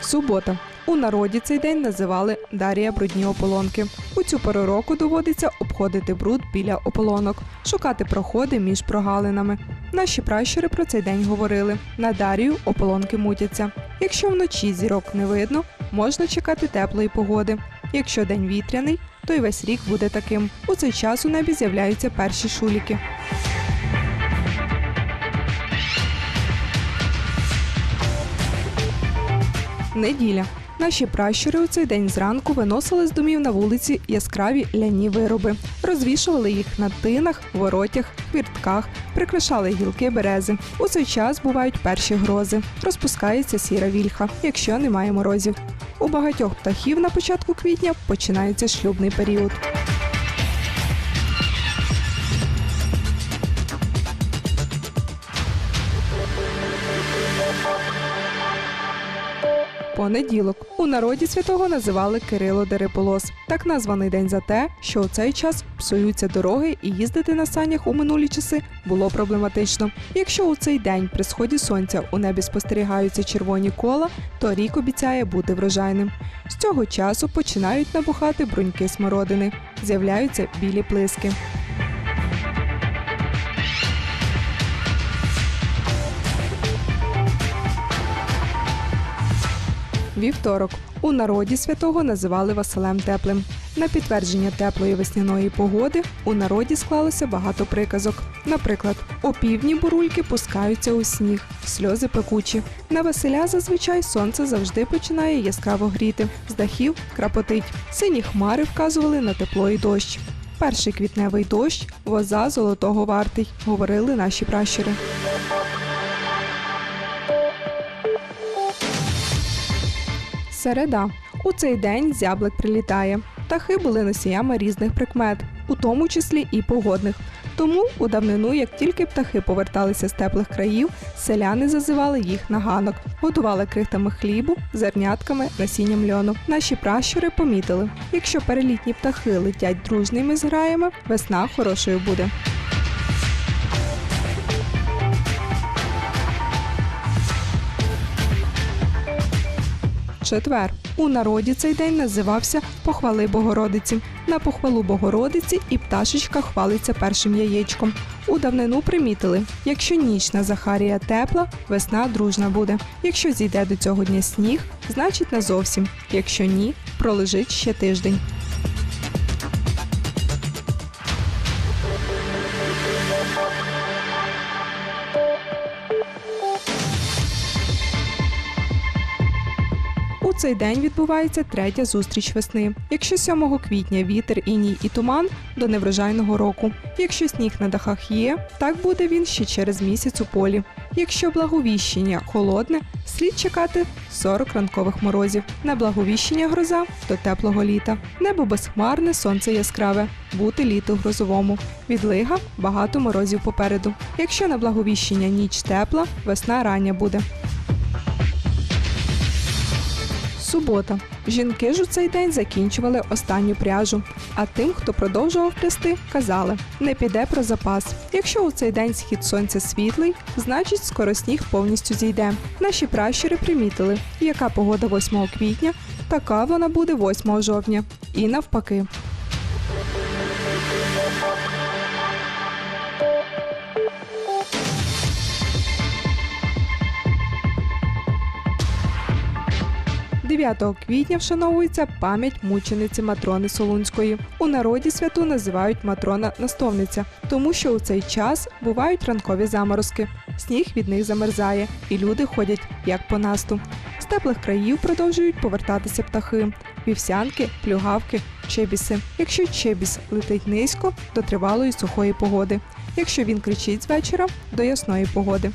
Субота. У народі цей день називали Дарія брудні ополонки. У цю пору року доводиться обходити бруд біля ополонок, шукати проходи між прогалинами. Наші пращури про цей день говорили: на Дарію ополонки мутяться. Якщо вночі зірок не видно, можна чекати теплої погоди. Якщо день вітряний, то й весь рік буде таким. У цей час у небі з'являються перші шуліки. Неділя. Наші пращури у цей день зранку виносили з домів на вулиці яскраві ляні вироби, розвішували їх на тинах, воротях, хвіртках, прикрашали гілки берези. У цей час бувають перші грози, розпускається сіра вільха, якщо немає морозів. У багатьох птахів на початку квітня починається шлюбний період. Понеділок у народі святого називали Кирило Дереполос. Так названий день за те, що у цей час псуються дороги і їздити на санях у минулі часи було проблематично. Якщо у цей день при сході сонця у небі спостерігаються червоні кола, то рік обіцяє бути врожайним. З цього часу починають набухати бруньки смородини, з'являються білі плиски. Вівторок. У народі святого називали Василем Теплим. На підтвердження теплої весняної погоди у народі склалося багато приказок. Наприклад, о півдні бурульки пускаються у сніг, сльози пекучі. На Василя зазвичай сонце завжди починає яскраво гріти, з дахів крапотить. Сині хмари вказували на тепло і дощ. Перший квітневий дощ воза золотого вартий, говорили наші пращури. Середа. У цей день зяблик прилітає. Птахи були носіями різних прикмет, у тому числі і погодних. Тому у давнину, як тільки птахи поверталися з теплих країв, селяни зазивали їх на ганок, готували крихтами хлібу, зернятками, насінням льону. Наші пращури помітили: якщо перелітні птахи летять дружними зграями, весна хорошою буде. Четвер. У народі цей день називався Похвали Богородиці. На похвалу Богородиці і пташечка хвалиться першим яєчком. У давнину примітили: якщо ніч на Захарія тепла, весна дружна буде. Якщо зійде до цього дня сніг, значить не зовсім. Якщо ні, пролежить ще тиждень. У цей день відбувається третя зустріч весни. Якщо 7 квітня вітер, іній і туман до неврожайного року. Якщо сніг на дахах є, так буде він ще через місяць у полі. Якщо благовіщення холодне, слід чекати 40 ранкових морозів. На благовіщення гроза до теплого літа. Небо безхмарне, сонце яскраве, бути літо грозовому. Відлига багато морозів попереду. Якщо на благовіщення ніч тепла, весна рання буде. Субота. Жінки ж у цей день закінчували останню пряжу. А тим, хто продовжував прясти, казали: не піде про запас. Якщо у цей день схід сонця світлий, значить скоро сніг повністю зійде. Наші пращури примітили, яка погода 8 квітня, така вона буде 8 жовтня. І навпаки. – 9 квітня вшановується пам'ять мучениці Матрони Солунської. У народі святу називають Матрона Настовниця, тому що у цей час бувають ранкові заморозки. Сніг від них замерзає, і люди ходять як по насту. З теплих країв продовжують повертатися птахи, вівсянки, плюгавки, чебіси. Якщо чебіс летить низько, до тривалої сухої погоди. Якщо він кричить з вечора, до ясної погоди.